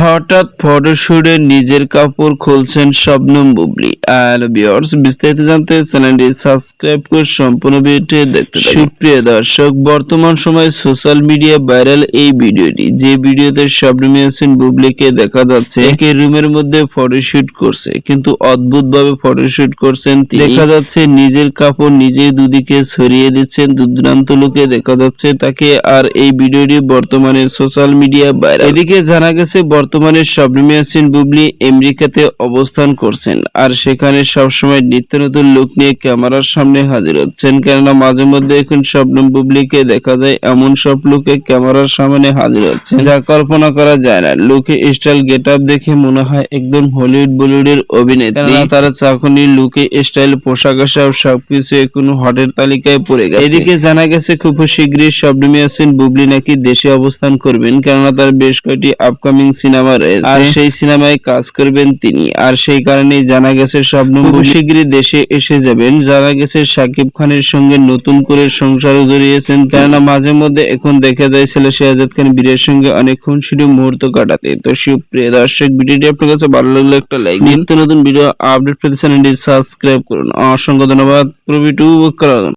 হঠাৎ ফটোশুটে নিজের কাপড় খুলছেন শবনম বুবলি। আর ভিউয়ার্স, বিস্তারিত জানতে চ্যানেলটি সাবস্ক্রাইব করে সম্পূর্ণ ভিডিওটি দেখতে সুপ্রিয় দর্শক, বর্তমান সময়ে সোশ্যাল মিডিয়া ভাইরাল এই ভিডিওটি। যে ভিডিওতে শবনম ইয়াসিন বুবলিকে দেখা যাচ্ছে, একে রুমের মধ্যে ফটোশুট করছে, কিন্তু অদ্ভুত ভাবে ফটোশুট করছেন। দেখা যাচ্ছে নিজের কাপড় নিজেই দুদিকে ছড়িয়ে দিচ্ছেন দূরান্ত লোকে দেখা যাচ্ছে তাকে। আর এই ভিডিওটি বর্তমানে সোশ্যাল মিডিয়া ভাইরাল। এদিকে জানা গেছে, বর্তমানে শবনম ইয়াসিন বুবলি আমেরিকাতে অবস্থান করছেন আর সেখানে সবসময় নিত্য নতুন লুক নিয়ে ক্যামেরার সামনে হাজির হচ্ছেন। কেননা মাঝে মধ্যে এখন শবনম বুবলিকে দেখা যায় এমন সব লুকে ক্যামেরার সামনে হাজির হচ্ছে যা কল্পনা করা যায় না, লুকে স্টাইল গেট আপ দেখে মনে হয় একদম হলিউড বলিউডের অভিনেত্রী। তারা চাকুনি, লুকে স্টাইল, পোশাক আশাক সবকিছু এখন হটের তালিকায় পড়ে গেছে। এদিকে জানা গেছে খুব শীঘ্রই শবনম ইয়াসিন বুবলি নাকি দেশে অবস্থান করবেন, কেননা তার বেশ কয়েকটি আপকামিং সিনেমা রয়েছে আর সেই সিনেমায় কাজ করবেন তিনি। আর সেই কারণেই জানা গেছে শবনম খুব শীঘ্রই দেশে এসে যাবেন। জানা গেছে সাকিব খানের সঙ্গে নতুন করে সংসারও জড়িয়েছেন। কেননা মাঝে মধ্যে এখন দেখা যায় ছেলে শেহাজাদ খান বীরের সঙ্গে অনেকক্ষণ শুধু মুহূর্ত কাটাতে। তো সুপ্রিয় দর্শক ভিডিওটি আপনার কাছে ভালো লাগলে একটা লাইক নিত্য নতুন ভিডিও আপডেট পেতে চ্যানেলটি সাবস্ক্রাইব করুন। অসংখ্য ধন্যবাদ। করার জন্য।